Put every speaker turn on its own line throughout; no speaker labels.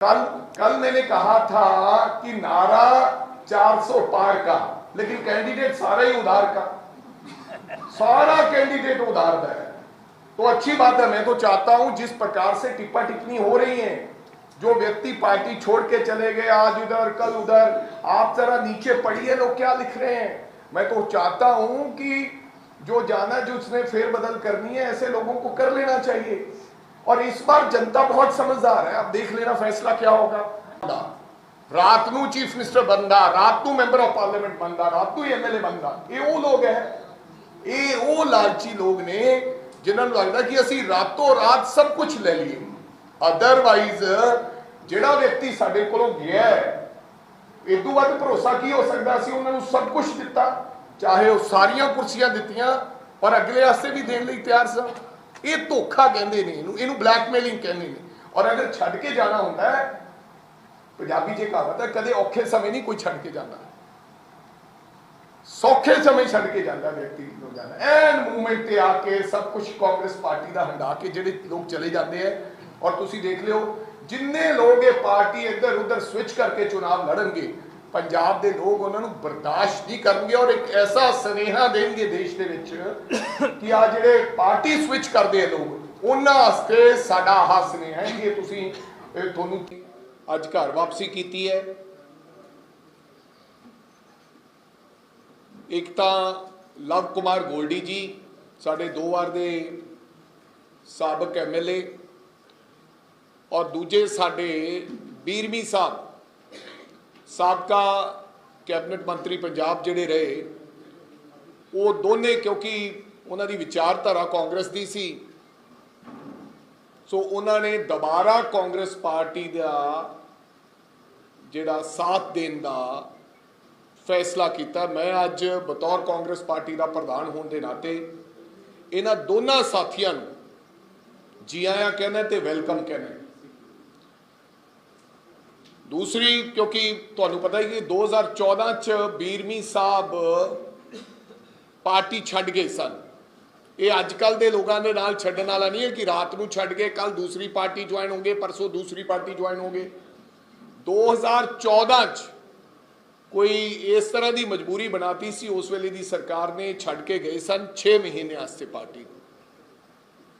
कल कल मैंने कहा था कि नारा 400 पार का, लेकिन कैंडिडेट सारा ही उधार का। सारा कैंडिडेट उधार का है। तो अच्छी बात है, मैं तो चाहता हूँ जिस प्रकार से टिप्पा टिप्पणी हो रही है, जो व्यक्ति पार्टी छोड़ के चले गए, आज उधर कल उधर, आप जरा नीचे पढ़िए लोग क्या लिख रहे हैं। मैं तो चाहता हूँ कि जो जाना, जो उसने फेरबदल करनी है, ऐसे लोगों को कर लेना चाहिए। ਔਰ ਇਸ ਵਾਰ ਜਨਤਾ ਬਹੁਤ ਸਮਝਦਾਰ ਹੈ ਆਪ ਦੇਖ ਲੈਣਾ ਫੈਸਲਾ ਕੀ ਹੋਗਾ ਰਾਤ ਨੂੰ ਚੀਫ ਮਿਨਿਸਟਰ ਬੰਦਾ ਰਾਤ ਨੂੰ ਮੈਂਬਰ ਆਫ ਪਾਰਲੀਮੈਂਟ ਬੰਦਾ ਰਾਤ ਨੂੰ ਐਮਐਲਏ ਬੰਦਾ ਇਹ ਉਹ ਲੋਕ ਹੈ ਇਹ ਉਹ ਲਾਲਚੀ ਲੋਕ ਨੇ ਜਿਨ੍ਹਾਂ ਨੂੰ ਲੱਗਦਾ ਕਿ ਅਸੀਂ ਰਾਤੋਂ ਰਾਤ ਸਭ ਕੁਝ ਲੈ ਲਈਏ ਅਦਰਵਾਈਜ਼ ਜਿਹੜਾ ਵਿਅਕਤੀ ਸਾਡੇ ਕੋਲੋਂ ਗਿਆ ਇਦੋਂ ਵੱਧ ਭਰੋਸਾ ਕੀ ਹੋ ਸਕਦਾ ਸੀ ਉਹਨਾਂ ਨੂੰ ਸਭ ਕੁਝ ਦਿੱਤਾ ਚਾਹੇ ਉਹ ਸਾਰੀਆਂ ਕੁਰਸੀਆਂ ਦਿੱਤੀਆਂ ਪਰ ਅਗਲੇ ਆਸੇ ਵੀ ਦੇਣ ਲਈ ਤਿਆਰ ਸਨ ਇਹ ਧੋਖਾ ਕਹਿੰਦੇ ਨੇ ਇਹਨੂੰ ਇਹਨੂੰ ਬਲੈਕਮੇਲਿੰਗ ਕਹਿੰਦੇ ਨੇ। ਔਰ ਅਗਰ ਛੱਡ ਕੇ ਜਾਣਾ ਹੁੰਦਾ ਹੈ, ਪੰਜਾਬੀ ਜੇ ਕਹਾਵਤ ਹੈ, ਕਦੇ ਔਖੇ ਸਮੇਂ ਨਹੀਂ ਕੋਈ ਛੱਡ ਕੇ ਜਾਂਦਾ। ਸੌਖੇ ਸਮੇਂ ਛੱਡ ਕੇ ਜਾਂਦਾ ਵਿਅਕਤੀ ਨੂੰ ਜਾਂਦਾ ਐਨ ਮੂਵਮੈਂਟ ਤੇ ਆ ਕੇ ਸਭ ਕੁਝ ਕਾਂਗਰਸ ਪਾਰਟੀ ਦਾ ਹੰਡਾ ਕੇ ਜਿਹੜੇ ਲੋਕ ਚਲੇ ਜਾਂਦੇ ਆ ਔਰ ਤੁਸੀਂ ਦੇਖ ਲਿਓ, ਜਿੰਨੇ ਲੋਕ ਇਹ ਪਾਰਟੀ ਇੱਧਰ ਉੱਧਰ ਸਵਿਚ ਕਰਕੇ ਚੁਣਾਵ ਲੜਨਗੇ ਪੰਜਾਬ ਦੇ ਲੋਕ ਉਹਨਾਂ ਨੂੰ ਬਰਦਾਸ਼ਤ ਨਹੀਂ ਕਰਨਗੇ ਔਰ ਇੱਕ ਐਸਾ ਸਨੇਹਾ ਦੇਣਗੇ ਦੇਸ਼ ਦੇ ਵਿੱਚ ਕਿ ਆ ਜਿਹੜੇ ਪਾਰਟੀ ਸਵਿਚ ਕਰਦੇ ਆ ਲੋਕ, ਉਹਨਾਂ ਵਾਸਤੇ ਸਾਡਾ ਆਹ ਸਨੇਹਾ ਹੈ ਕਿ ਇਹ ਤੁਸੀਂ, ਇਹ ਤੁਹਾਨੂੰ ਅੱਜ ਘਰ ਵਾਪਸੀ ਕੀਤੀ ਹੈ। ਇੱਕ ਤਾਂ ਲਵ ਕੁਮਾਰ ਗੋਲਡੀ ਜੀ, ਸਾਡੇ ਦੋ ਵਾਰ ਦੇ ਸਾਬਕ ਐਮਐਲਏ ਔਰ ਦੂਜੇ ਸਾਡੇ ਬੀਰਮੀ ਸਾਹਿਬ ਸਾਬਕਾ ਕੈਬਨਿਟ ਮੰਤਰੀ ਪੰਜਾਬ ਜਿਹੜੇ ਰਹੇ, ਉਹ ਦੋਨੇ ਕਿਉਂਕਿ ਉਹਨਾਂ ਦੀ ਵਿਚਾਰਧਾਰਾ ਕਾਂਗਰਸ ਦੀ ਸੀ, ਸੋ ਉਹਨਾਂ ਨੇ ਦੁਬਾਰਾ ਕਾਂਗਰਸ ਪਾਰਟੀ ਦਾ ਜਿਹੜਾ ਸਾਥ ਦੇਣ ਦਾ ਫੈਸਲਾ ਕੀਤਾ। ਮੈਂ ਅੱਜ ਬਤੌਰ ਕਾਂਗਰਸ ਪਾਰਟੀ ਦਾ ਪ੍ਰਧਾਨ ਹੋਣ ਦੇ ਨਾਤੇ ਇਹਨਾਂ ਦੋਨਾਂ ਸਾਥੀਆਂ ਨੂੰ ਜੀ ਆਇਆਂ ਕਹਿੰਦਾ ਤੇ ਵੈਲਕਮ ਕਹਿੰਦਾ ਦੂਸਰੀ, ਕਿਉਂਕਿ ਤੁਹਾਨੂੰ ਪਤਾ ਹੀ ਕਿ 2014 ਚ ਬੀਰਮੀ ਸਾਹਿਬ ਪਾਰਟੀ ਛੱਡ ਗਏ ਸਨ। ਇਹ ਅੱਜ ਕੱਲ ਦੇ ਲੋਕਾਂ ਦੇ ਨਾਲ ਛੱਡਣ ਵਾਲਾ ਨਹੀਂ ਹੈ ਕਿ ਰਾਤ ਨੂੰ ਛੱਡ ਕੇ ਕੱਲ ਦੂਸਰੀ ਪਾਰਟੀ ਜੁਆਇਨ ਹੋਗੇ ਪਰਸੋਂ ਦੂਸਰੀ ਪਾਰਟੀ ਜੁਆਇਨ ਹੋਗੇ 2014 ਚ ਕੋਈ ਇਸ ਤਰ੍ਹਾਂ ਦੀ ਮਜਬੂਰੀ ਬਣਾਤੀ ਸੀ, ਉਸ ਵੇਲੇ ਦੀ ਸਰਕਾਰ ਨੇ ਛੱਡ ਕੇ ਗਏ ਸਨ 6 ਮਹੀਨੇ ਵਾਸਤੇ ਪਾਰਟੀ ਨੂੰ।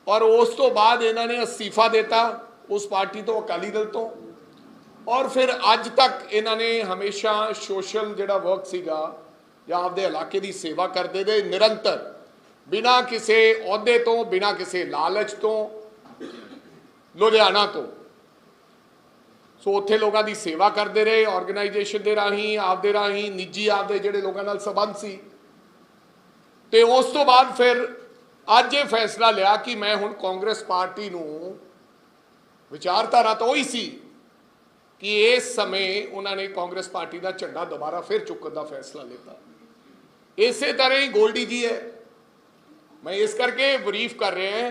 ਔਰ ਉਸ ਤੋਂ ਬਾਅਦ ਇਹਨਾਂ ਨੇ ਅਸਤੀਫਾ ਦਿੱਤਾ ਉਸ ਪਾਰਟੀ ਤੋਂ ਅਕਾਲੀ ਦਲ ਤੋਂ। ਔਰ ਫਿਰ ਅੱਜ ਤੱਕ ਇਹਨਾਂ ਨੇ ਹਮੇਸ਼ਾ ਸੋਸ਼ਲ ਜਿਹੜਾ ਵਰਕ ਸੀਗਾ ਜਾਂ ਆਪਦੇ ਇਲਾਕੇ ਦੀ ਸੇਵਾ ਕਰਦੇ ਦੇ ਨਿਰੰਤਰ। ਬਿਨਾਂ ਕਿਸੇ ਅਹੁਦੇ ਤੋਂ, ਬਿਨਾਂ ਕਿਸੇ ਲਾਲਚ ਤੋਂ, ਲੁਧਿਆਣਾ ਤੋਂ। ਸੋ ਉੱਥੇ ਲੋਕਾਂ ਦੀ ਸੇਵਾ ਕਰਦੇ ਰਹੇ ਆਰਗੇਨਾਈਜੇਸ਼ਨ ਦੇ ਰਾਹੀਂ, ਆਪਦੇ ਰਾਹੀਂ, ਨਿੱਜੀ ਆਪਦੇ ਜਿਹੜੇ ਲੋਕਾਂ ਨਾਲ ਸੰਬੰਧ ਸੀ। ਤੇ ਉਸ ਤੋਂ ਬਾਅਦ ਫਿਰ ਅੱਜ ਇਹ ਫੈਸਲਾ ਲਿਆ ਕਿ ਮੈਂ ਹੁਣ ਕਾਂਗਰਸ ਪਾਰਟੀ ਨੂੰ ਵਿਚਾਰਧਾਰਾ ਤਾਂ ਉਹੀ ਸੀ ਕਿ ਇਸ ਸਮੇਂ ਉਹਨਾਂ ਨੇ ਕਾਂਗਰਸ ਪਾਰਟੀ ਦਾ ਝੰਡਾ ਦੁਬਾਰਾ ਫਿਰ ਚੁੱਕਣ ਦਾ ਫੈਸਲਾ ਲਿੱਤਾ। ਇਸੇ ਤਰ੍ਹਾਂ ਹੀ ਗੋਲਡੀ ਜੀ ਹੈ। ਮੈਂ ਇਸ ਕਰਕੇ ਬਰੀਫ ਕਰ ਰਿਹਾ ਹਾਂ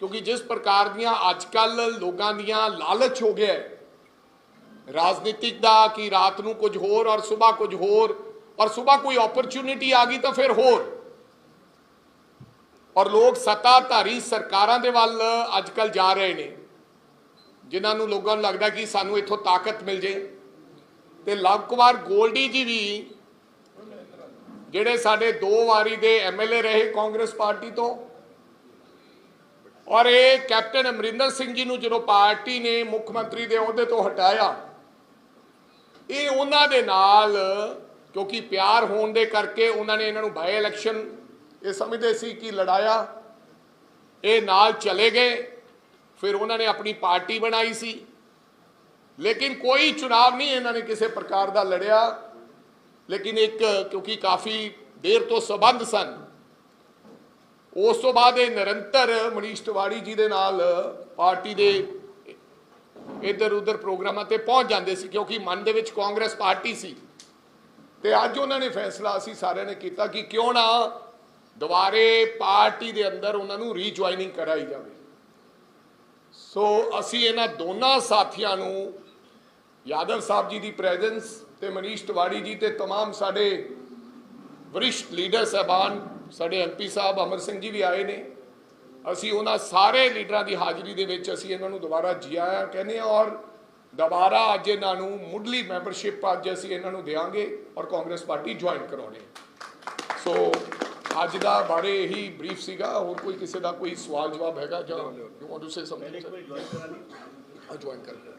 ਕਿਉਂਕਿ ਜਿਸ ਪ੍ਰਕਾਰ ਦੀਆਂ ਅੱਜ ਕੱਲ ਲੋਕਾਂ ਦੀਆਂ ਲਾਲਚ ਹੋ ਗਿਆ ਰਾਜਨੀਤਿਕ ਦਾ ਕਿ ਰਾਤ ਨੂੰ ਕੁਝ ਹੋਰ ਔਰ ਸਵੇਰ ਕੁਝ ਹੋਰ, ਔਰ ਸਵੇਰ ਕੋਈ ਓਪਰਚੁਨਿਟੀ ਆ ਗਈ ਤਾਂ ਫਿਰ ਹੋਰ। ਔਰ ਲੋਕ ਸੱਤਾਧਾਰੀ ਸਰਕਾਰਾਂ ਦੇ ਵੱਲ ਅੱਜ ਕੱਲ ਜਾ ਰਹੇ ਨੇ। ਜਿਨ੍ਹਾਂ ਨੂੰ ਲੋਕਾਂ ਨੂੰ ਲੱਗਦਾ ਕਿ ਸਾਨੂੰ ਇੱਥੋਂ ਤਾਕਤ ਮਿਲ ਜੇ। ਤੇ ਲਵ ਕੁਮਾਰ ਗੋਲਡੀ ਜੀ ਵੀ ਜਿਹੜੇ ਸਾਡੇ ਦੋ ਵਾਰੀ ਦੇ ਐਮਐਲਏ ਰਹੇ ਕਾਂਗਰਸ ਪਾਰਟੀ ਤੋਂ, ਔਰ ਇਹ ਕੈਪਟਨ ਅਮਰਿੰਦਰ ਸਿੰਘ ਜੀ ਨੂੰ ਜਦੋਂ ਪਾਰਟੀ ਨੇ ਮੁੱਖ ਮੰਤਰੀ ਦੇ ਅਹੁਦੇ ਤੋਂ ਹਟਾਇਆ, ਇਹ ਉਹਨਾਂ ਦੇ ਨਾਲ, ਕਿਉਂਕਿ ਪਿਆਰ ਹੋਣ ਦੇ ਕਰਕੇ ਉਹਨਾਂ ਨੇ ਇਹਨਾਂ ਨੂੰ ਬਾਈ ਇਲੈਕਸ਼ਨ ਇਹ ਸਮਝਦੇ ਸੀ ਕਿ ਲੜਾਇਆ, ਇਹ ਨਾਲ ਚਲੇ ਗਏ। ਫਿਰ ਉਹਨਾਂ ਨੇ ਆਪਣੀ ਪਾਰਟੀ ਬਣਾਈ ਸੀ ਲੇਕਿਨ ਕੋਈ ਚੁਣਾਵ ਨਹੀਂ ਇਹਨਾਂ ਨੇ ਕਿਸੇ ਪ੍ਰਕਾਰ ਦਾ ਲੜਿਆ ਲੇਕਿਨ ਇੱਕ ਕਿਉਂਕਿ ਕਾਫੀ ਦੇਰ ਤੋਂ ਸਬੰਧ ਸਨ ਉਸ ਤੋਂ ਬਾਅਦ ਇਹ ਨਿਰੰਤਰ ਮਨੀਸ਼ ਤਿਵਾੜੀ ਜੀ ਦੇ ਨਾਲ ਪਾਰਟੀ ਦੇ ਇੱਧਰ ਉੱਧਰ ਪ੍ਰੋਗਰਾਮਾਂ ਤੇ ਪਹੁੰਚ ਜਾਂਦੇ ਸੀ ਕਿਉਂਕਿ ਮਨ ਦੇ ਵਿੱਚ ਕਾਂਗਰਸ ਪਾਰਟੀ ਸੀ ਤੇ ਅੱਜ ਉਹਨਾਂ ਨੇ ਫੈਸਲਾ ਅਸੀਂ ਸਾਰਿਆਂ ਨੇ ਕੀਤਾ ਕਿ ਕਿਉਂ ਨਾ ਦੁਬਾਰੇ ਪਾਰਟੀ ਦੇ ਅੰਦਰ ਉਹਨਾਂ ਨੂੰ ਰੀਜੁਆਇਨਿੰਗ ਕਰਾਈ ਜਾਵੇ ਸੋ ਅਸੀਂ ਇਹਨਾਂ ਦੋਨਾਂ ਸਾਥੀਆਂ ਨੂੰ ਯਾਦਵ ਸਾਹਿਬ ਜੀ ਦੀ ਪ੍ਰੈਜ਼ੈਂਸ ਤੇ ਮਨੀਸ਼ ਤਿਵਾੜੀ ਜੀ ਤੇ तमाम ਸਾਡੇ ਵਰਿਸ਼ਟ ਲੀਡਰ ਸਹਿਬਾਨ ਸਾਡੇ ਐਮਪੀ ਸਾਹਿਬ ਅਮਰ ਸਿੰਘ ਜੀ ਵੀ ਆਏ ਨੇ ਅਸੀਂ ਉਹਨਾਂ ਸਾਰੇ ਲੀਡਰਾਂ ਦੀ ਹਾਜ਼ਰੀ ਦੇ ਵਿੱਚ ਅਸੀਂ ਇਹਨਾਂ ਨੂੰ ਦੁਬਾਰਾ ਜੀ ਆਇਆਂ ਕਹਿੰਦੇ ਹਾਂ ਔਰ ਦੁਬਾਰਾ ਅੱਜ ਇਹਨਾਂ ਨੂੰ ਮੁੱਢਲੀ ਮੈਂਬਰਸ਼ਿਪ ਅੱਜ ਅਸੀਂ ਇਹਨਾਂ ਨੂੰ ਦੇਵਾਂਗੇ ਔਰ ਕਾਂਗਰਸ ਪਾਰਟੀ ਜੁਆਇਨ ਕਰਾਉਣੇ ਸੋ ਅੱਜ ਦਾ ਬਾਰੇ ਇਹੀ ਬਰੀਫ ਸੀਗਾ ਹੋਰ ਕੋਈ ਕਿਸੇ ਦਾ ਕੋਈ ਸਵਾਲ ਜਵਾਬ ਹੈਗਾ ਜਾਂ you want to say something join ਕਰ ਲਓ।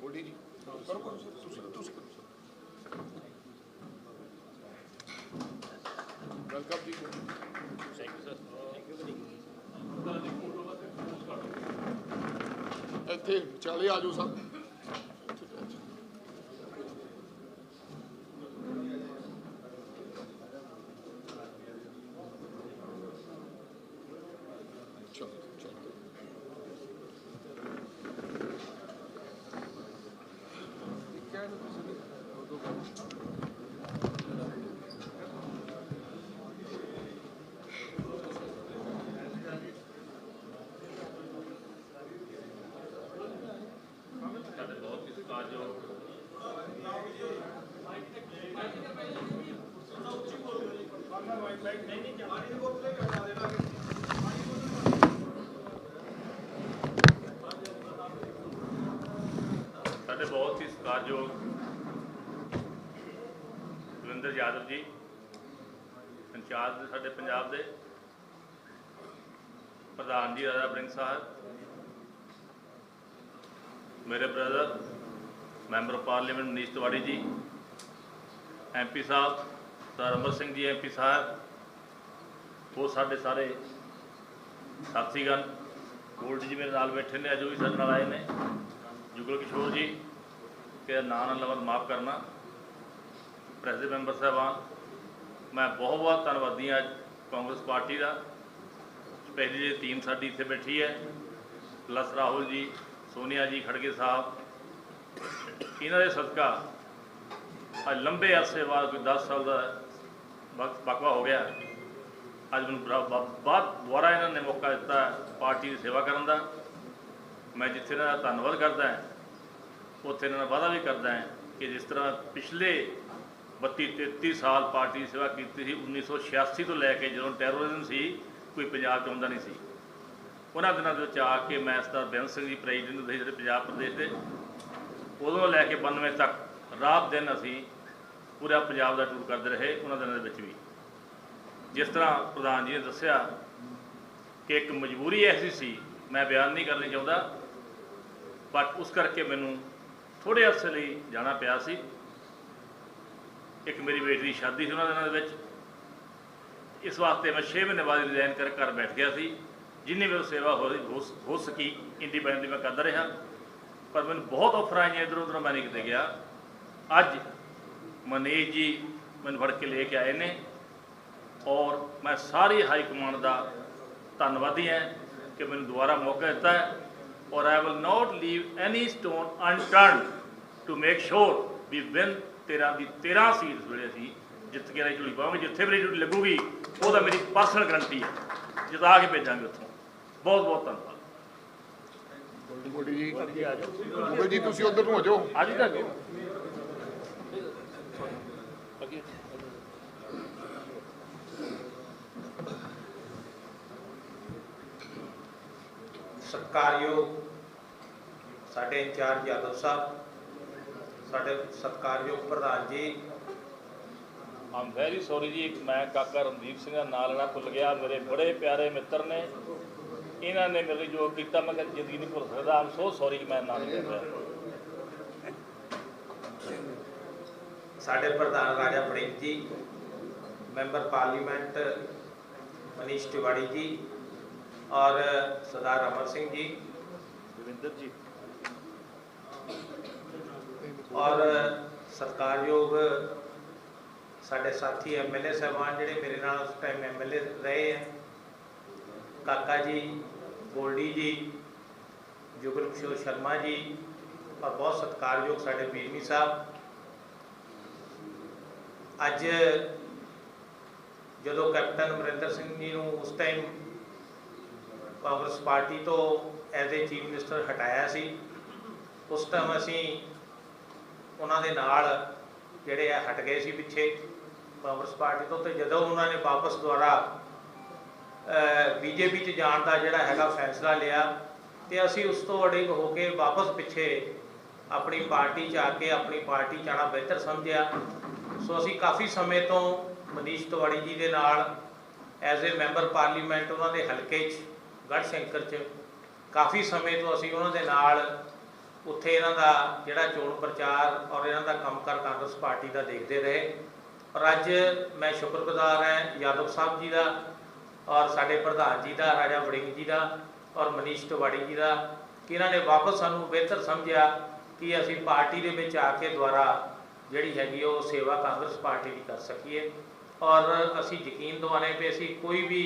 ਗੋਲਡੀ ਜੀ ਕਰੋ ਕਰੋ ਸਰ ਤੁਸੀਂ ਤੁਸੀਂ ਕਰੋ ਵੈਲਕਮ ਜੀ ਇੱਥੇ ਚਲੇ ਆਜੋ ਸਰ ਚਲੋ ਚਲੋ
ਸਾਡੇ ਬਹੁਤ ਹੀ ਸਤਿਕਾਰਯੋਗ ਸਾਡੇ ਬਹੁਤ ਹੀ ਸਤਿਕਾਰਯੋਗ ਸੁਰਿੰਦਰ ਯਾਦਵ ਜੀ ਇੰਚਾਰਜ ਦੇ, ਸਾਡੇ ਪੰਜਾਬ ਦੇ ਪ੍ਰਧਾਨ ਜੀ, ਰਾਜਾ ਬ੍ਰਿੰਗ ਸਾਹਿਬ, ਮੇਰੇ brother member of parliament Manish Tewari ji MP Sahib, sir Amar Singh ji MP Sahib ਉਹ ਸਾਡੇ ਸਾਰੇ ਸਾਥੀਗਣ, ਗੋਲਡ ਜੀ ਮੇਰੇ ਨਾਲ ਬੈਠੇ ਨੇ, ਅੱਜ ਉਹ ਵੀ ਸਾਡੇ ਨਾਲ ਆਏ ਨੇ। ਜੁਗਲ ਕਿਸ਼ੋਰ ਜੀ ਕਿ ਨਾਂ ਨਾਲ ਲਵਨ ਮਾਫ ਕਰਨਾ। ਪ੍ਰੈਸ ਦੇ ਮੈਂਬਰ ਸਾਹਿਬਾਨ, ਮੈਂ ਬਹੁਤ ਬਹੁਤ ਧੰਨਵਾਦੀ ਹਾਂ ਅੱਜ ਕਾਂਗਰਸ ਪਾਰਟੀ ਦਾ। ਪਹਿਲੀ ਜਿਹੜੀ ਟੀਮ ਸਾਡੀ ਇੱਥੇ ਬੈਠੀ ਹੈ। ਪਲਸ ਰਾਹੁਲ ਜੀ, ਸੋਨੀਆ ਜੀ ਖੜਗੇ ਸਾਹਿਬ ਇਹਨਾਂ ਦੇ ਸਦਕਾ ਅੱਜ ਲੰਬੇ ਅਰਸੇ ਬਾਅਦ ਕੋਈ 10 ਸਾਲ ਦਾ ਵਕਤ ਬਕਵਾ ਹੋ ਗਿਆ। ਅੱਜ ਮੈਨੂੰ ਬਰਾ- ਬ- ਬਾਅਦ ਦੁਬਾਰਾ ਇਹਨਾਂ ਨੇ ਮੌਕਾ ਦਿੱਤਾ ਪਾਰਟੀ ਦੀ ਸੇਵਾ ਕਰਨ ਦਾ। ਮੈਂ ਜਿੱਥੇ ਇਹਨਾਂ ਦਾ ਧੰਨਵਾਦ ਕਰਦਾ ਹਾਂ, ਉੱਥੇ ਇਹਨਾਂ ਦਾ ਵਾਅਦਾ ਵੀ ਕਰਦਾ ਹਾਂ ਕਿ ਜਿਸ ਤਰ੍ਹਾਂ ਪਿਛਲੇ 32 33 ਸਾਲ ਪਾਰਟੀ ਦੀ ਸੇਵਾ ਕੀਤੀ ਸੀ 1986 ਤੋਂ ਲੈ ਕੇ ਜਦੋਂ ਟੈਰੋਰਿਜ਼ਮ ਸੀ, ਕੋਈ ਪੰਜਾਬ 'ਚ ਆਉਂਦਾ ਨਹੀਂ ਸੀ। ਉਹਨਾਂ ਦਿਨਾਂ ਦੇ ਵਿੱਚ ਆ ਕੇ ਮੈਂ ਸਰਦਾਰ ਬੇਅੰਤ ਸਿੰਘ ਜੀ, ਪ੍ਰੈਜ਼ੀਡੈਂਟ ਹੁੰਦੇ ਜਿਹੜੇ ਪੰਜਾਬ ਪ੍ਰਦੇਸ਼ ਦੇ ਉਦੋਂ ਲੈ ਕੇ 92 ਤੱਕ ਰਾਤ ਦਿਨ ਅਸੀਂ ਪੂਰਾ ਪੰਜਾਬ ਦਾ ਟੂਰ ਕਰਦੇ ਰਹੇ, ਉਹਨਾਂ ਦਿਨਾਂ ਦੇ ਵਿੱਚ ਵੀ। ਜਿਸ ਤਰ੍ਹਾਂ ਪ੍ਰਧਾਨ ਜੀ ਨੇ ਦੱਸਿਆ ਕਿ ਇੱਕ ਮਜਬੂਰੀ ਐਸੀ ਸੀ, ਮੈਂ ਬਿਆਨ ਨਹੀਂ ਕਰਨੀ ਚਾਹੁੰਦਾ ਬਟ ਉਸ ਕਰਕੇ ਮੈਨੂੰ ਥੋੜੇ ਅਰਸੇ ਲਈ ਜਾਣਾ ਪਿਆ ਸੀ। ਇੱਕ ਮੇਰੀ ਬੇਟੀ ਦੀ ਸ਼ਾਦੀ ਸੀ ਉਹਨਾਂ ਦਿਨਾਂ ਦੇ ਵਿੱਚ। ਇਸ ਵਾਸਤੇ ਮੈਂ 6 ਮਹੀਨੇ ਬਾਅਦ ਰਿਜ਼ਾਈਨ ਕਰ ਘਰ ਬੈਠ ਗਿਆ ਸੀ। ਜਿੰਨੀ ਮੇਰੀ ਸੇਵਾ ਹੋ ਹੋ ਹੋ ਸਕੀ ਇੰਡੀਪੈਂਡੈਂਟਲੀ ਮੈਂ ਕਰਦਾ ਰਿਹਾ। ਪਰ ਮੈਨੂੰ ਬਹੁਤ ਆਫਰ ਆਈਆਂ ਇੱਧਰੋਂ ਉੱਧਰੋਂ ਮੈਂ ਨਹੀਂ ਕਿਤੇ ਗਿਆ। ਅੱਜ ਮਨੀਸ਼ ਜੀ ਮੈਨੂੰ ਫੜ ਕੇ ਲੈ ਕੇ ਆਏ ਨੇ ਔਰ ਮੈਂ ਸਾਰੀ ਹਾਈ ਕਮਾਂਡ ਦਾ ਧੰਨਵਾਦੀ ਹਾਂ ਕਿ ਮੈਨੂੰ ਦੁਬਾਰਾ ਮੌਕਾ ਦਿੱਤਾ ਹੈ ਔਰ I will not leave any stone unturned to make sure we win 13 ਦੀ 13 ਸੀਟਸ ਜਿਹੜੇ ਅਸੀਂ ਜਿੱਤ ਕੇ ਰਹੀ ਝੁਲੀ ਪਾਵਾਂਗੇ ਜਿੱਥੇ ਮੇਰੀ ਝੁਲੀ ਲੱਗੂਗੀ, ਉਹਦਾ ਮੇਰੀ ਪਰਸਨਲ ਗਰੰਟੀ ਹੈ। ਜਿਤਾ ਕੇ ਭੇਜਾਂਗੇ ਉੱਥੋਂ। ਬਹੁਤ ਬਹੁਤ ਧੰਨਵਾਦ।
ਗੋਲਡੀ ਜੀ ਜੀ ਤੁਸੀਂ ਉਧਰ ਨੂੰ ਹੋ ਜਾਓ।
ਅੱਜ ਤੱਕ
ਸਤਿਕਾਰਯੋਗ ਸਾਡੇ ਇੰਚਾਰਜ ਯਾਦਵ ਸਾਹਿਬ ਸਾਡੇ ਸਤਿਕਾਰਯੋਗ ਪ੍ਰਧਾਨ ਜੀ।
ਆਮ ਵੈਰੀ ਸੌਰੀ ਜੀ ਮੈਂ ਕਾਕਾ ਰਣਦੀਪ ਸਿੰਘ ਦਾ ਨਾਂ ਲੈਣਾ ਭੁੱਲ ਗਿਆ। ਮੇਰੇ ਬੜੇ ਪਿਆਰੇ ਮਿੱਤਰ ਨੇ। ਇਹਨਾਂ ਨੇ ਮੇਰੇ ਜੋ ਕੀਤਾ ਮੈਂ ਕਦੇ ਜ਼ਿੰਦਗੀ ਨਹੀਂ ਭੁੱਲ ਸਕਦਾ। ਆਮ ਸੋ ਸੌਰੀ ਕਿ ਮੈਂ ਨਾਂ ਨਹੀਂ ਲੈ ਰਿਹਾ।
ਸਾਡੇ ਪ੍ਰਧਾਨ ਰਾਜਾ ਵੜਿੰਗ ਜੀ ਮੈਂਬਰ ਪਾਰਲੀਮੈਂਟ ਮਨੀਸ਼ ਤਿਵਾੜੀ ਜੀ ਔਰ ਸਰਦਾਰ ਅਮਰ ਸਿੰਘ ਜੀ।
ਰਵਿੰਦਰ ਜੀ।
ਔਰ ਸਤਿਕਾਰਯੋਗ ਸਾਡੇ ਸਾਥੀ ਐਮਐਲਏ ਸਾਹਿਬਾਨ ਜਿਹੜੇ ਮੇਰੇ ਨਾਲ ਉਸ ਟਾਈਮ ਐਮਐਲਏ ਰਹੇ ਹੈ ਕਾਕਾ ਜੀ ਗੋਲਡੀ ਜੀ ਜੁਗਲ ਕਿਸ਼ੋਰ ਸ਼ਰਮਾ ਜੀ, ਔਰ ਬਹੁਤ ਸਤਿਕਾਰਯੋਗ ਸਾਡੇ ਬੀਰਮੀ ਸਾਹਿਬ। ਅੱਜ ਜਦੋਂ ਕੈਪਟਨ ਅਮਰਿੰਦਰ ਸਿੰਘ ਜੀ ਨੂੰ ਉਸ ਟਾਈਮ ਕਾਂਗਰਸ ਪਾਰਟੀ ਤੋਂ ਐਜ਼ ਏ ਚੀਫ ਮਿਨਿਸਟਰ ਹਟਾਇਆ ਸੀ, ਉਸ ਟਾਈਮ ਅਸੀਂ ਉਹਨਾਂ ਦੇ ਨਾਲ ਜਿਹੜੇ ਆ ਹਟ ਗਏ ਸੀ ਪਿੱਛੇ ਕਾਂਗਰਸ ਪਾਰਟੀ ਤੋਂ ਤੇ ਜਦੋਂ ਉਹਨਾਂ ਨੇ ਵਾਪਸ ਦੁਆਰਾ ਬੀਜੇਪੀ 'ਚ ਜਾਣ ਦਾ ਜਿਹੜਾ ਹੈਗਾ ਫੈਸਲਾ ਲਿਆ ਤੇ ਅਸੀਂ ਉਸ ਤੋਂ ਅੜਿਗ ਹੋ ਕੇ ਵਾਪਸ ਪਿੱਛੇ ਆਪਣੀ ਪਾਰਟੀ 'ਚ ਆ ਕੇ ਆਪਣੀ ਪਾਰਟੀ 'ਚ ਆਉਣਾ ਬਿਹਤਰ ਸਮਝਿਆ। ਸੋ ਅਸੀਂ ਕਾਫੀ ਸਮੇਂ ਤੋਂ ਮਨੀਸ਼ ਤਿਵਾੜੀ ਜੀ ਦੇ ਨਾਲ ਐਜ਼ ਅ ਮੈਂਬਰ ਪਾਰਲੀਮੈਂਟ ਉਹਨਾਂ ਦੇ ਹਲਕੇ 'ਚ ਗੜ੍ਹਸ਼ੰਕਰ 'ਚ ਕਾਫੀ ਸਮੇਂ ਤੋਂ ਅਸੀਂ ਉਹਨਾਂ ਦੇ ਨਾਲ ਉੱਥੇ ਇਹਨਾਂ ਦਾ ਜਿਹੜਾ ਚੋਣ ਪ੍ਰਚਾਰ ਔਰ ਇਹਨਾਂ ਦਾ ਕੰਮਕਾਰ ਕਾਂਗਰਸ ਪਾਰਟੀ ਦਾ ਦੇਖਦੇ ਰਹੇ। ਔਰ ਅੱਜ ਮੈਂ ਸ਼ੁਕਰਗੁਜ਼ਾਰ ਹਾਂ ਯਾਦਵ ਸਾਹਿਬ ਜੀ ਦਾ ਔਰ ਸਾਡੇ ਪ੍ਰਧਾਨ ਜੀ ਦਾ, ਰਾਜਾ ਵੜਿੰਗ ਜੀ ਦਾ ਔਰ ਮਨੀਸ਼ ਤਿਵਾੜੀ ਜੀ ਦਾ ਇਹਨਾਂ ਨੇ ਵਾਪਸ ਸਾਨੂੰ ਬਿਹਤਰ ਸਮਝਿਆ ਕਿ ਅਸੀਂ ਪਾਰਟੀ ਦੇ ਵਿੱਚ ਆ ਕੇ ਦੁਆਰਾ ਜਿਹੜੀ ਹੈਗੀ ਉਹ ਸੇਵਾ ਕਾਂਗਰਸ ਪਾਰਟੀ ਦੀ ਕਰ ਸਕੀਏ। ਔਰ ਅਸੀਂ ਯਕੀਨ ਦਿਵਾਣੇ ਪਏ ਅਸੀਂ ਕੋਈ ਵੀ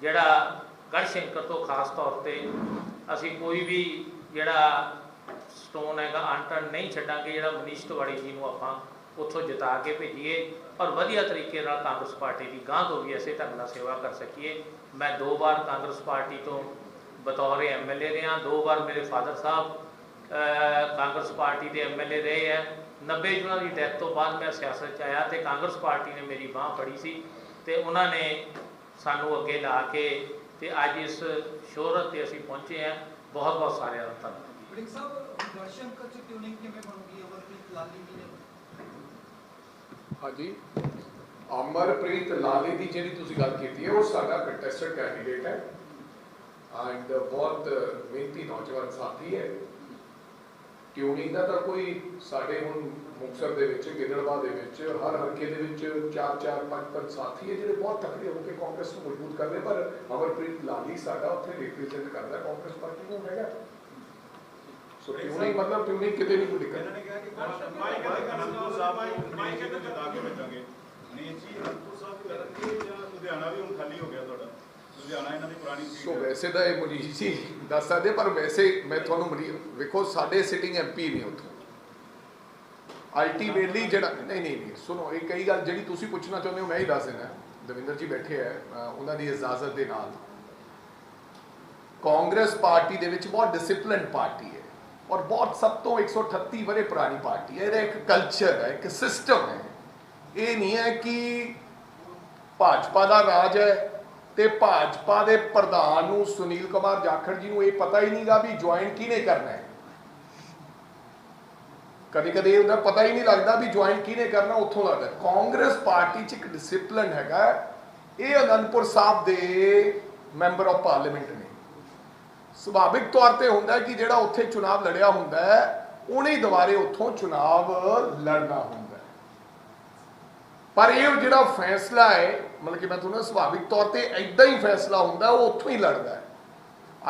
ਜਿਹੜਾ ਗੜ ਗੜ੍ਹਸ਼ੰਕਰ ਤੋਂ ਖਾਸ ਤੌਰ ਤੇ ਅਸੀਂ ਕੋਈ ਵੀ ਜਿਹੜਾ ਸਟੋਨ ਹੈਗਾ, ਅਨਟਰਨ ਨਹੀਂ ਛੱਡਾਂਗੇ, ਜਿਹੜਾ ਮਨੀਸ਼ ਤਿਵਾੜੀ ਜੀ ਨੂੰ ਆਪਾਂ ਉੱਥੋਂ ਜਿਤਾ ਕੇ ਭੇਜੀਏ। ਔਰ ਵਧੀਆ ਤਰੀਕੇ ਨਾਲ ਕਾਂਗਰਸ ਪਾਰਟੀ ਦੀ ਗਾਂਹ ਤੋਂ ਵੀ ਇਸੇ ਢੰਗ ਨਾਲ ਸੇਵਾ ਕਰ ਸਕੀਏ। ਮੈਂ ਦੋ ਵਾਰ ਕਾਂਗਰਸ ਪਾਰਟੀ ਤੋਂ ਬਤੌਰ ਐਮਐਲਏ ਰਿਹਾ, ਦੋ ਵਾਰ ਮੇਰੇ ਫਾਦਰ ਸਾਹਿਬ ਕਾਂਗਰਸ ਪਾਰਟੀ ਦੇ ਐਮਐਲਏ ਰਹੇ ਹੈ। 90 ਚ ਉਹਨਾਂ ਦੀ ਡੈਥ ਤੋਂ ਬਾਅਦ ਮੈਂ ਸਿਆਸਤ ਚ ਆਇਆ ਤੇ ਕਾਂਗਰਸ ਪਾਰਟੀ ਨੇ ਮੇਰੀ ਬਾਹ ਫੜੀ ਸੀ ਤੇ ਉਹਨਾਂ ਨੇ ਸਾਨੂੰ ਅੱਗੇ ਲਾ ਕੇ ਤੇ ਅੱਜ ਇਸ ਸ਼ੋਹਰਤ ਤੇ ਅਸੀਂ ਪਹੁੰਚੇ ਹਾਂ। ਬਹੁਤ ਬਹੁਤ ਸਾਰਿਆਂ ਦਾ ਧੰਨਵਾਦ।
ਵੜਿੰਗ ਸਾਹਿਬ ਦਰਸ਼ਨਕਰ ਚ ਟਿਊਨਿੰਗ ਕਿਵੇਂ ਬਣੂਗੀ ਅਮਰਪ੍ਰੀਤ ਲਾਲੀ ਜੀ ਨੇ
ਹਾਂਜੀ। ਅਮਰਪ੍ਰੀਤ ਲਾਲੇ ਦੀ ਜਿਹੜੀ ਤੁਸੀਂ ਗੱਲ ਕੀਤੀ ਹੈ, ਉਹ ਸਾਡਾ ਕੰਟੈਸਟਡ ਕੈਂਡੀਡੇਟ ਹੈ। ਐਂਡ ਬਹੁਤ ਮਿਹਨਤੀ ਨੌਜਵਾਨ ਸਾਥੀ ਹੈ। ਟਿਊਨਿੰਗ ਦਾ ਤਾਂ ਕੋਈ ਸਾਡੇ ਹੁਣ ਮੁਕਤਸਰ ਦੇ ਵਿੱਚ, ਗਿੱਦੜਬਾਹ ਦੇ ਵਿੱਚ, ਹਰ ਹਲਕੇ ਦੇ ਵਿੱਚ ਚਾਰ ਚਾਰ, ਪੰਜ ਪੰਜ ਸਾਥੀ ਹੈ ਜਿਹੜੇ ਬਹੁਤ ਤਕੜੇ ਹੋ ਕੇ ਕਾਂਗਰਸ ਨੂੰ ਮਜ਼ਬੂਤ ਕਰ ਪਰ ਅਮਰਪ੍ਰੀਤ ਲਾਲੀ ਸਾਡਾ ਉੱਥੇ ਰਿਪਰੈਜ਼ੈਂਟ ਕਰਦਾ, ਕਾਂਗਰਸ ਪਾਰਟੀ ਨੂੰ ਹੈਗਾ। ਸੋ ਟਿਊਨਿੰਗ ਮਤਲਬ ਟਿਊਨਿੰਗ ਕਿਤੇ ਨਹੀਂ ਕੋਈ ਦਿੱਕਤ।
ਇਹਨਾਂ ਨੇ ਕਿਹਾ ਕਿ ਮਾਈ ਕਹਿੰਦੇ ਅਨੰਦਪੁਰ ਸਾਹਿਬ ਮਾਈ ਕਹਿੰਦੇ ਜਿਤਾ ਕੇ ਭੇਜਾਂਗੇ ਨਹੀਂ ਜੀ ਅਨੰਦਪੁਰ ਸਾਹਿਬ ਕਰਨਗੇ ਜਾਂ ਲੁਧਿਆਣਾ ਵੀ ਹੁਣ ਖਾਲੀ ਹੋ ਗਿਆ ਤੁਹਾਡਾ? ਲੁਧਿਆਣਾ ਇਹਨਾਂ ਦੀ ਪੁਰਾਣੀ ਸੀਟ
ਸੋ
ਹੈ।
ਵੈਸੇ ਤਾਂ ਇਹ ਮਨੀਸ਼ ਜੀ ਦੱਸ ਸਕਦੇ ਪਰ ਵੈਸੇ ਮੈਂ ਤੁਹਾਨੂੰ ਵੇਖੋ ਸਾਡੇ ਸਿਟਿੰਗ ਐਮਪੀ ਨੇ ਉੱਥੋਂ। ਅਲਟੀਮੇਟਲੀ ਜਿਹੜਾ ਨਹੀਂ ਨਹੀਂ ਨਹੀਂ ਸੁਣੋ ਇਹ ਕਈ ਗੱਲ ਜਿਹੜੀ ਤੁਸੀਂ ਪੁੱਛਣਾ ਚਾਹੁੰਦੇ ਹੋ ਮੈਂ ਹੀ ਦੱਸ ਦਿੰਦਾ। ਦਵਿੰਦਰ ਜੀ ਬੈਠੇ ਹੈ ਅ, ਉਹਨਾਂ ਦੀ ਇਜਾਜ਼ਤ ਦੇ ਨਾਲ। ਕਾਂਗਰਸ ਪਾਰਟੀ ਦੇ ਵਿੱਚ ਬਹੁਤ ਡਿਸਪਲਿਨ ਪਾਰਟੀ ਹੈ। ਔਰ ਬਹੁਤ ਸਭ ਤੋਂ 138 ਵਰੇ ਪੁਰਾਣੀ ਪਾਰਟੀ ਹੈ ਇਹਦਾ ਇੱਕ ਕਲਚਰ ਹੈ ਇੱਕ ਸਿਸਟਮ ਹੈ ਇਹ ਨਹੀਂ ਹੈ ਕਿ ਭਾਜਪਾ ਦਾ ਰਾਜ ਹੈ ਤੇ ਭਾਜਪਾ ਦੇ ਪ੍ਰਧਾਨ ਨੂੰ ਸੁਨੀਲ ਕੁਮਾਰ ਜਾਖੜ ਜੀ ਨੂੰ ਇਹ ਪਤਾ ਹੀ ਨਹੀਂਗਾ ਵੀ ਜੁਆਇਨ ਕਿਹਨੇ ਕਰਨਾ ਹੈ ਕਦੇ ਕਦੇ ਉਹਦਾ ਪਤਾ ਹੀ ਨਹੀਂ ਲੱਗਦਾ ਵੀ ਜੁਆਇਨ ਕਿਹਨੇ ਕਰਨਾ ਉੱਥੋਂ ਲੱਗਦਾ ਕਾਂਗਰਸ ਪਾਰਟੀ 'ਚ ਇੱਕ ਡਿਸਪਲਿਨ ਹੈਗਾ ਇਹ ਅਨੰਦਪੁਰ ਸਾਹਿਬ ਦੇ ਮੈਂਬਰ ਆਫ ਪਾਰਲੀਮੈਂਟ ਨੇ ਸੁਭਾਵਿਕ ਤੌਰ ਤੇ ਹੁੰਦਾ ਕਿ ਜਿਹੜਾ ਉੱਥੇ ਚੁਣਾਵ ਲੜਿਆ ਹੁੰਦਾ ਹੈ, ਉਹਨੇ ਦੁਬਾਰੇ ਉੱਥੋਂ ਚੁਣਾਵ ਲੜਨਾ ਹੁੰਦਾ ਪਰ ਇਹ ਜਿਹੜਾ ਫੈਸਲਾ ਹੈ, ਮਤਲਬ ਕਿ ਮੈਂ ਤੁਹਾਨੂੰ ਸੁਭਾਵਿਕ ਤੌਰ ਤੇ ਐਦਾਂ ਹੀ ਫੈਸਲਾ ਹੁੰਦਾ, ਉਹ ਉੱਥੋਂ ਹੀ ਲੜਦਾ ਹੈ।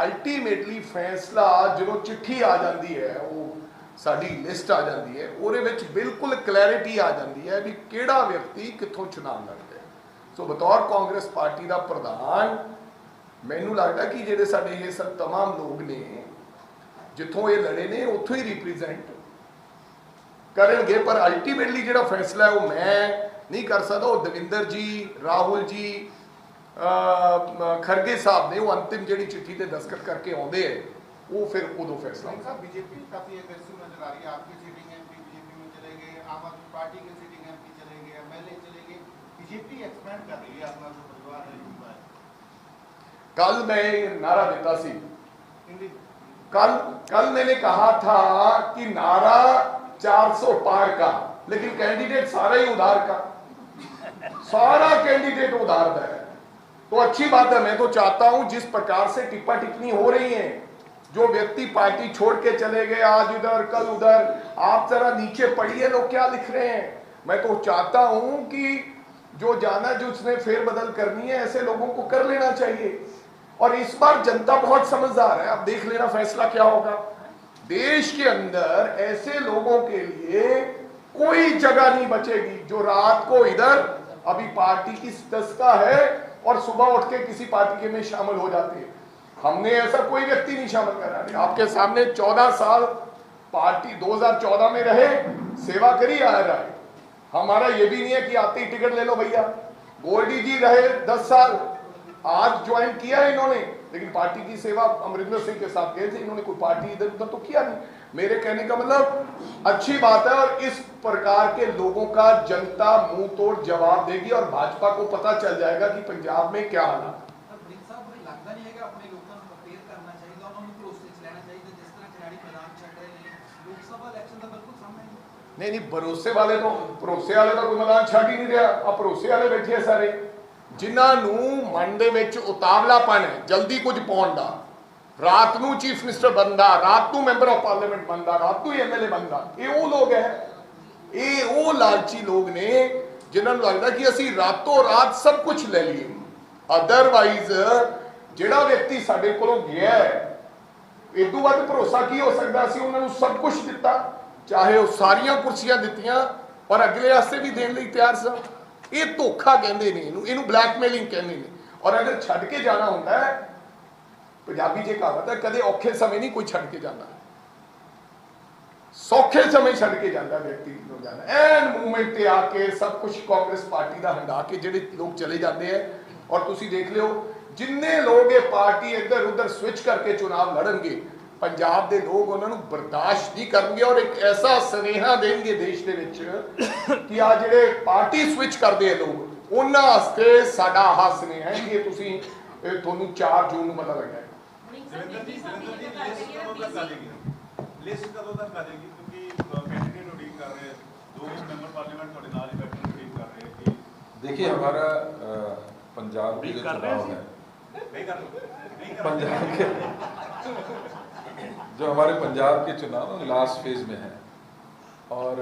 ਅਲਟੀਮੇਟਲੀ ਫੈਸਲਾ ਜਦੋਂ ਚਿੱਠੀ ਆ ਜਾਂਦੀ ਹੈ, ਉਹ ਸਾਡੀ ਲਿਸਟ ਆ ਜਾਂਦੀ ਹੈ, ਉਹਦੇ ਵਿੱਚ ਬਿਲਕੁਲ ਕਲੈਰਿਟੀ ਆ ਜਾਂਦੀ ਹੈ ਵੀ ਕਿਹੜਾ ਵਿਅਕਤੀ ਕਿੱਥੋਂ ਚੁਣਾਵ ਲੜਦਾ ਹੈ। ਸੋ ਬਤੌਰ ਕਾਂਗਰਸ ਪਾਰਟੀ ਦਾ ਪ੍ਰਧਾਨ ਮੈਨੂੰ ਲੱਗਦਾ ਕਿ ਜਿਹੜੇ ਸਾਡੇ ਇਹ ਸਭ तमाम ਲੋਕ ਨੇ ਜਿੱਥੋਂ ਇਹ ਲੜੇ ਨੇ ਉੱਥੋਂ ਹੀ ਰਿਪਰੈਜ਼ੈਂਟ ਕਰਨਗੇ ਪਰ ਅਲਟੀਮੇਟਲੀ ਜਿਹੜਾ ਫੈਸਲਾ ਹੈ ਉਹ ਮੈਂ ਨਹੀਂ ਕਰ ਸਕਦਾ ਉਹ ਦਵਿੰਦਰ ਜੀ ਰਾਹੁਲ ਜੀ ਅਹ, ਖਰਗੇ ਸਾਹਿਬ ਨੇ ਉਹ ਅੰਤਿਮ ਜਿਹੜੀ ਚਿੱਠੀ ਤੇ ਦਸਖਤ ਕਰਕੇ ਆਉਂਦੇ ਹੈ ਉਹ ਫਿਰ ਉਦੋਂ ਫੈਸਲਾ
भाई
ਹੋਊਗਾ
साहब बीजेपी काफी एग्रेसिव नजर आ रही है आपकी सीटिंग एमपी बीजेपी में चले गए आम आदमी पार्टी के सीटिंग एमपी चले गए एमएलए चले गए बीजेपी एक्सपेंड कर रही है अपना जो परिवार
कल मैं नारा देता
सी।
कल कल मैंने कहा था कि नारा 400 पार का लेकिन कैंडिडेट सारा ही उधार का। सारा कैंडिडेट उधार का है तो अच्छी बात है मैं तो चाहता हूँ जिस प्रकार से टिप्पा टिप्पणी हो रही है जो व्यक्ति पार्टी छोड़ के चले गए आज उधर कल उधर आप जरा नीचे पढ़िए लोग क्या लिख रहे हैं। मैं तो चाहता हूँ कि जो जाना जो उसने फेरबदल करनी है ऐसे लोगों को कर लेना चाहिए। और इस बार जनता बहुत समझदार है। अब देख लेना फैसला क्या होगा। देश के अंदर ऐसे लोगों के लिए कोई जगह नहीं बचेगी जो रात को इधर अभी पार्टी की सदस्यता है और सुबह उठ के किसी पार्टी के में शामिल हो जाते हैं। हमने ऐसा कोई व्यक्ति नहीं शामिल करा। है आपके सामने 14 साल पार्टी 2014 में रहे, सेवा करी आ रहा है। हमारा ये भी नहीं है कि आते ही टिकट ले लो भैया। गोल्डी जी रहे 10 साल। आज ज्वाइन किया है इन्होंने लेकिन पार्टी की सेवा अमरिंदर सिंह के साथ गए थे इन्होंने कोई पार्टी इधर उधर तो किया नहीं। मेरे कहने का मतलब अच्छी बात है और इस प्रकार के लोगों का जनता मुँह तोड़ जवाब देगी और भाजपा को पता चल जाएगा कि पंजाब में क्या हालात
नहीं नहीं भरोसे वाले तो भरोसे वाले का कोई मैदान छाट ही नहीं रहा अब भरोसे वाले बैठे सारे। ਜਿਸ
ਜਿਨ੍ਹਾਂ ਨੂੰ ਮਨ ਦੇ ਵਿੱਚ ਉਤਾਵਲਾਪਨ ਹੈ, ਜਲਦੀ ਕੁਝ ਪਾਉਣ ਦਾ। ਰਾਤ ਨੂੰ ਚੀਫ ਮਿਨਿਸਟਰ ਬੰਦਾ ਰਾਤ ਨੂੰ ਮੈਂਬਰ ਆਫ ਪਾਰਲੀਮੈਂਟ ਬੰਦਾ ਰਾਤ ਨੂੰ ਐਮਐਲਏ ਬੰਦਾ ਇਹ ਉਹ ਲੋਕ ਹੈ। ਇਹ ਉਹ ਲਾਲਚੀ ਲੋਕ ਨੇ ਜਿਨ੍ਹਾਂ ਨੂੰ ਲੱਗਦਾ ਕਿ ਅਸੀਂ ਰਾਤੋਂ ਰਾਤ ਸਭ ਕੁਝ ਲੈ ਲਈਏ। ਅਦਰਵਾਈਜ਼ ਜਿਹੜਾ ਵਿਅਕਤੀ ਸਾਡੇ ਕੋਲੋਂ ਗਿਆ ਹੈ ਤੋਂ ਵੱਧ ਭਰੋਸਾ ਕੀ ਹੋ ਸਕਦਾ ਸੀ? ਉਹਨਾਂ ਨੂੰ ਸਭ ਕੁਝ ਦਿੱਤਾ। ਚਾਹੇ ਉਹ ਸਾਰੀਆਂ ਕੁਰਸੀਆਂ ਦਿੱਤੀਆਂ, ਪਰ ਅਗਲੇ ਵਾਸਤੇ ਵੀ ਦੇਣ ਲਈ ਤਿਆਰ ਸਨ ਇਹ ਧੋਖਾ ਕਹਿੰਦੇ ਨੇ ਇਹਨੂੰ ਇਹਨੂੰ ਬਲੈਕਮੇਲਿੰਗ ਕਹਿੰਦੇ ਨੇ। ਔਰ ਅਗਰ ਛੱਡ ਕੇ ਜਾਣਾ ਹੁੰਦਾ ਹੈ, ਪੰਜਾਬੀ ਜੇ ਕਹਾਵਤ ਹੈ, ਕਦੇ ਔਖੇ ਸਮੇਂ ਨਹੀਂ ਕੋਈ ਛੱਡ ਕੇ ਜਾਂਦਾ। ਸੌਖੇ ਸਮੇਂ ਛੱਡ ਕੇ ਜਾਂਦਾ ਵਿਅਕਤੀ ਨੂੰ ਜਾਂਦਾ ਐਨ ਮੂਵਮੈਂਟ ਤੇ ਆ ਕੇ ਸਭ ਕੁਝ ਕਾਂਗਰਸ ਪਾਰਟੀ ਦਾ ਹੰਡਾ ਕੇ ਜਿਹੜੇ ਲੋਕ ਚਲੇ ਜਾਂਦੇ ਐ। ਔਰ ਤੁਸੀਂ ਦੇਖ ਲਿਓ, ਜਿੰਨੇ ਲੋਕ ਇਹ ਪਾਰਟੀ ਇੱਧਰ ਉੱਧਰ ਸਵਿਚ ਕਰਕੇ ਚੁਣਾਵ ਲੜਨਗੇ ਪੰਜਾਬ ਦੇ ਲੋਕ ਉਹਨਾਂ ਨੂੰ ਬਰਦਾਸ਼ਤ ਨਹੀਂ ਕਰਨਗੇ ਔਰ ਇੱਕ ਐਸਾ ਸੁਨੇਹਾ ਦੇਣਗੇ ਦੇਸ਼ ਦੇ ਵਿੱਚ ਕਿ ਆ ਜਿਹੜੇ ਪਾਰਟੀ ਸਵਿਚ ਕਰਦੇ ਆ ਲੋਕ ਉਹਨਾਂ ਵਾਸਤੇ ਸਾਡਾ ਆਹ ਸੁਨੇਹਾ ਹੈ ਕਿ ਇਹ ਤੁਸੀਂ ਇਹ ਤੁਹਾਨੂੰ 4 ਜੂਨ ਨੂੰ ਪਤਾ ਲੱਗੇਗਾ
ਜਲੰਧਰ ਦੀ ਜਲੰਧਰ ਦੀ ਲਿਸਟ ਕਦੋਂ ਤੱਕ ਆ ਜਾਏਗੀ ਲਿਸਟ ਕਦੋਂ ਤੱਕ ਆ ਜਾਏਗੀ ਕਿਉਂਕਿ ਕੈਂਡੀਡੇਟ ਉਡੀਕ ਕਰ ਰਹੇ ਦੋ ਮੈਂਬਰ ਪਾਰਲੀਮੈਂਟ ਤੁਹਾਡੇ ਨਾਲ ਹੀ ਬੈਠੇ ਉਡੀਕ ਕਰ ਰਹੇ ਕਿ
देखिए हमारा अ, पंजाब के जो चुनाव है
ਨਹੀਂ ਕਰ ਨਹੀਂ ਕਰ
पंजाब के जो हमारे पंजाब के चुनाव लास्ट फ़ेज़ में है। और,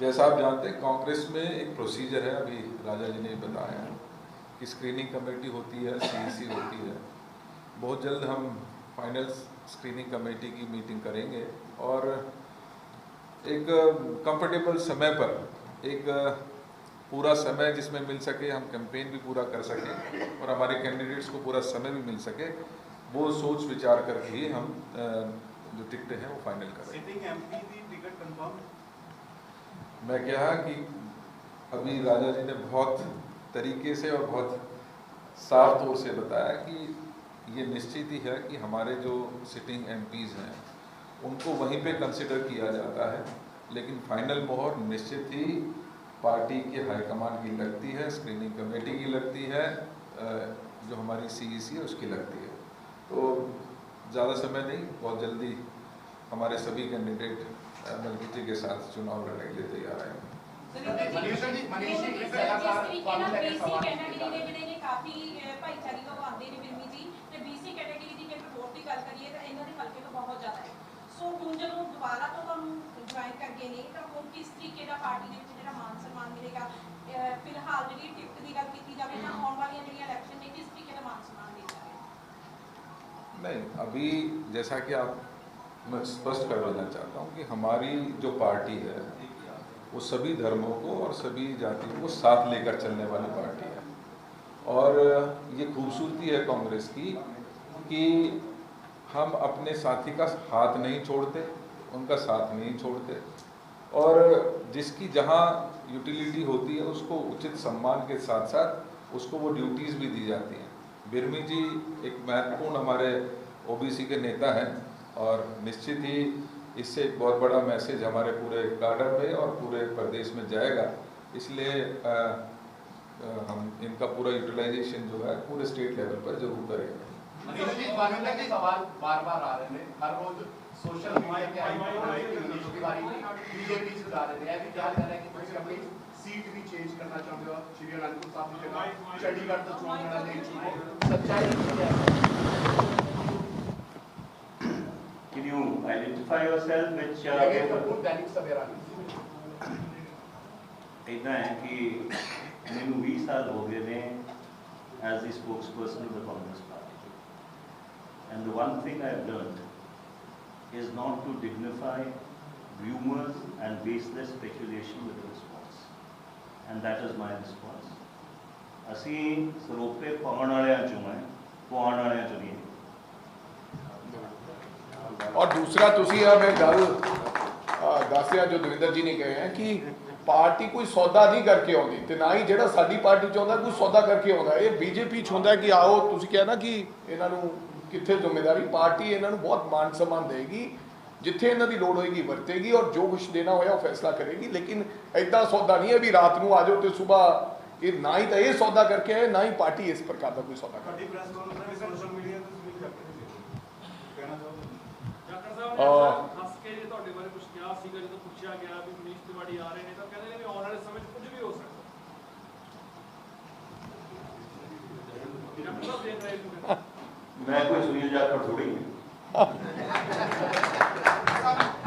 जैसा आप जानते हैं, कांग्रेस में एक प्रोसीजर है, अभी राजा जी ने बताया कि स्क्रीनिंग कमेटी होती है सीईसी होती है। बहुत जल्द हम फाइनल स्क्रीनिंग कमेटी की मीटिंग करेंगे और एक कंफर्टेबल समय पर, एक पूरा समय जिसमें मिल सके, हम कैंपेन भी पूरा कर सकें और हमारे कैंडिडेट्स को पूरा समय भी मिल सके। वो सोच विचार करके ही हम जो टिकट हैं वो फाइनल करें मैं क्या कि अभी राजा जी ने बहुत तरीके से और बहुत साफ़ तौर से बताया कि ये निश्चित ही है कि हमारे जो सिटिंग एमपीज़ हैं उनको वहीं पे कंसिडर किया जाता है लेकिन फाइनल मोहर निश्चित ही पार्टी के हाईकमान की लगती है स्क्रीनिंग कमेटी की लगती है जो हमारी सी उसकी लगती है। तो ज़्यादा समय नहीं बहुत जल्दी हमारे सभी कैंडिडेट मलकिती के साथ चुनाव लड़ने के लिए तैयार हैं
ਮਨੀਸ਼ ਜੀ ਮਨੀਸ਼ ਜੀ
ਜਿਸ
ਇੱਕ ਲਗਾਤਾਰ
ਤਰੀਕੇ
ਤੁਹਾਨੂੰ
ਨਾਲ
ਲੈ ਕੇ
BC
ਸਵਾਲ
ਕੈਟਾਗਰੀ ਦੇ ਜਿਹੜੇ ਨੇ ਕਾਫੀ ਅਹ, ਭਾਈਚਾਰੀ ਤੋਂ ਆਉਂਦੇ ਨੇ ਬਿਰਮੀ ਜੀ ਤੇ BC ਕੈਟਾਗਰੀ ਦੀ ਜੇਕਰ ਵੋਟ ਦੀ ਗੱਲ ਕਰੀਏ ਤਾਂ ਇਹਨਾਂ ਦੇ ਹਲਕੇ ਤੋਂ ਬਹੁਤ ਜ਼ਿਆਦਾ ਹੈ ਸੋ ਹੁਣ ਜਦੋਂ ਦੁਬਾਰਾ ਤੋਂ ਤੁਹਾਨੂੰ ਜੁਆਇਨ ਕਰ ਗਏ ਨੇ ਤਾਂ ਹੁਣ ਕਿਸ ਤਰੀਕੇ ਦਾ ਪਾਰਟੀ ਦੇ ਵਿੱਚ ਜਿਹੜਾ ਮਾਨ ਸਨਮਾਨ ਮਿਲੇਗਾ ਅਹ, ਫਿਲਹਾਲ ਜਿਹੜੀ ਟਿਕਟ ਦੀ ਗੱਲ ਕੀਤੀ ਜਾਵੇ ਤਾਂ ਆਉਣ ਵਾਲੀਆਂ ਜਿਹੜੀਆਂ ਇਲੈਕਸ਼ਨ ਨੇ ਕਿਸ ਤਰੀਕੇ ਦਾ ਮਾਨ ਸਨਮਾਨ ਮਿਲ ਜਾਵੇ
नहीं, अभी जैसा कि आप, मैं स्पष्ट कर देना चाहता हूँ कि हमारी जो पार्टी है, वो सभी धर्मों को और सभी जातियों को साथ लेकर चलने वाली पार्टी है। और ये खूबसूरती है कांग्रेस की कि हम अपने साथी का हाथ नहीं छोड़ते, उनका साथ नहीं छोड़ते। और जिसकी जहाँ यूटिलिटी होती है, उसको उचित सम्मान के साथ साथ उसको वो ड्यूटीज़ भी दी जाती हैं। बिरमी जी एक महत्वपूर्ण हमारे ओबीसी के नेता हैं और निश्चित ही इससे एक बहुत बड़ा मैसेज हमारे पूरे कार्डर में और पूरे प्रदेश में जाएगा। इसलिए हम इनका पूरा यूटिलाइजेशन जो है पूरे स्टेट लेवल पर ज़रूर करेंगे।
सवाल बार बार आ रहे हैं। हर रोज सोशल मीडिया के बीजेपी से आ रहे हैं ਮਨੀਸ਼ ਤਿਵਾਰੀ ਬੀਜੇਪੀ ਚ ਲਾ ਰਹੇ ਨੇ ਇਹ ਵੀ ਕਿਹਾ ਜਾ ਰਿਹਾ ਕਿ ਤੁਸੀਂ ਆਪਣੀ ਸੀਟ ਵੀ ਚੇਂਜ ਕਰਨਾ ਚਾਹੁੰਦੇ ਹੋ ਸ਼੍ਰੀ ਅਨੰਦਪੁਰ ਸਾਹਿਬ ਦੀ ਜਗ੍ਹਾ ਚੰਡੀਗੜ੍ਹ ਤੋਂ ਚੋਣ ਲੜਨ ਲਈ ਇੱਛੁਕ ਹੋ ਸੱਚਾਈ ਕੀ ਹੈ
Can you identify yourself which uh,
ਇਹ
paper?
ਤਾਂ ਦੈਨਿਕ ਸਵੇਰਾ ਨਹੀਂ
ਇਦਾਂ ਹੈ ਕਿ ਮੈਨੂੰ 20 ਸਾਲ ਹੋ ਗਏ ਨੇ as the spokesperson of the Congress Party. And the one thing I have learned is not to dignify rumors and baseless speculation with a response. And that is my ਅਸੀਂ ਸਰੋਪੇ ਪਾਉਣ ਵਾਲਿਆਂ ਚੋਂ ਹੈ ਪਾਉਣ ਵਾਲਿਆਂ ਚੋਂ ਨਹੀਂ
ਔਰ ਦੂਸਰਾ ਤੁਸੀਂ ਆ ਮੈਂ ਗੱਲ ਦੱਸਿਆ ਜੋ ਦਵਿੰਦਰ ਜੀ ਨੇ ਕਹੇ ਹੈ ਕਿ ਪਾਰਟੀ ਕੋਈ ਸੌਦਾ ਨਹੀਂ ਕਰਕੇ ਆਉਂਦੀ ਤੇ ਨਾ ਹੀ ਜਿਹੜਾ ਸਾਡੀ ਪਾਰਟੀ ਚ ਆਉਂਦਾ, ਕੋਈ ਸੌਦਾ ਕਰਕੇ ਆਉਂਦਾ। ਇਹ ਬੀਜੇਪੀ ਚ ਹੁੰਦਾ ਕਿ ਆਓ, ਤੁਸੀਂ ਕਿਹਾ ਨਾ ਕਿ ਇਹਨਾਂ ਨੂੰ ਕਿੱਥੇ ਜ਼ਿੰਮੇਵਾਰੀ? ਪਾਰਟੀ ਇਹਨਾਂ ਨੂੰ ਬਹੁਤ ਮਾਨ ਸਨਮਾਨ ਦੇਗੀ ਜਿੱਥੇ ਇਹਨਾਂ ਦੀ ਲੋੜ ਹੋਏਗੀ ਵਰਤੇਗੀ ਔਰ ਜੋ ਕੁਝ ਦੇਣਾ ਹੋਇਆ ਉਹ ਫੈਸਲਾ ਕਰੇਗੀ। ਲੇਕਿਨ ਐਦਾਂ ਸੌਦਾ ਨਹੀਂ ਹੈ ਵੀ ਰਾਤ ਨੂੰ ਆ ਜਾਓ ਤੇ ਸਵੇਰ ਇਹ ਨਾ ਹੀ ਤਾਂ ਇਹ ਸੌਦਾ ਕਰਕੇ ਆਏ ਨਾ ਹੀ ਪਾਰਟੀ ਇਸ ਪ੍ਰਕਾਰ ਦਾ ਕੋਈ ਸੌਦਾ ਕਰਦੀ
ਪ੍ਰੈਸ ਕਾਨਫਰੰਸ ਸੋਸ਼ਲ ਮੀਡੀਆ ਤੇ ਤੁਸੀਂ ਕਰਦੇ ਸੀ ਕਹਿਣਾ ਚਾਹੋਗੇ?
ਡਾਕਟਰ
ਅਹ
ਸਾਹਿਬ ਨੇ ਦੱਸ ਕੇ ਜੇ ਤੁਹਾਡੇ ਬਾਰੇ ਕੁਝ ਕਿਹਾ ਸੀਗਾ ਜਦੋਂ ਪੁੱਛਿਆ ਗਿਆ ਵੀ ਮਨੀਸ਼ ਤਿਵਾੜੀ ਆ ਰਹੇ ਨੇ ਤਾਂ ਕਹਿੰਦੇ ਨੇ ਵੀ ਆਉਣ ਵਾਲੇ ਸਮੇਂ 'ਚ ਕੁਝ ਵੀ ਹੋ ਸਕਦਾ। ਡਾਕਟਰ ਸਾਹਿਬ ਦੇਖ ਰਹੇ ਹੋ
ਮੈਂ ਕੋਈ ਸੁਨੀਲ ਜਾਖੜ ਥੋੜੀ ハハハハ!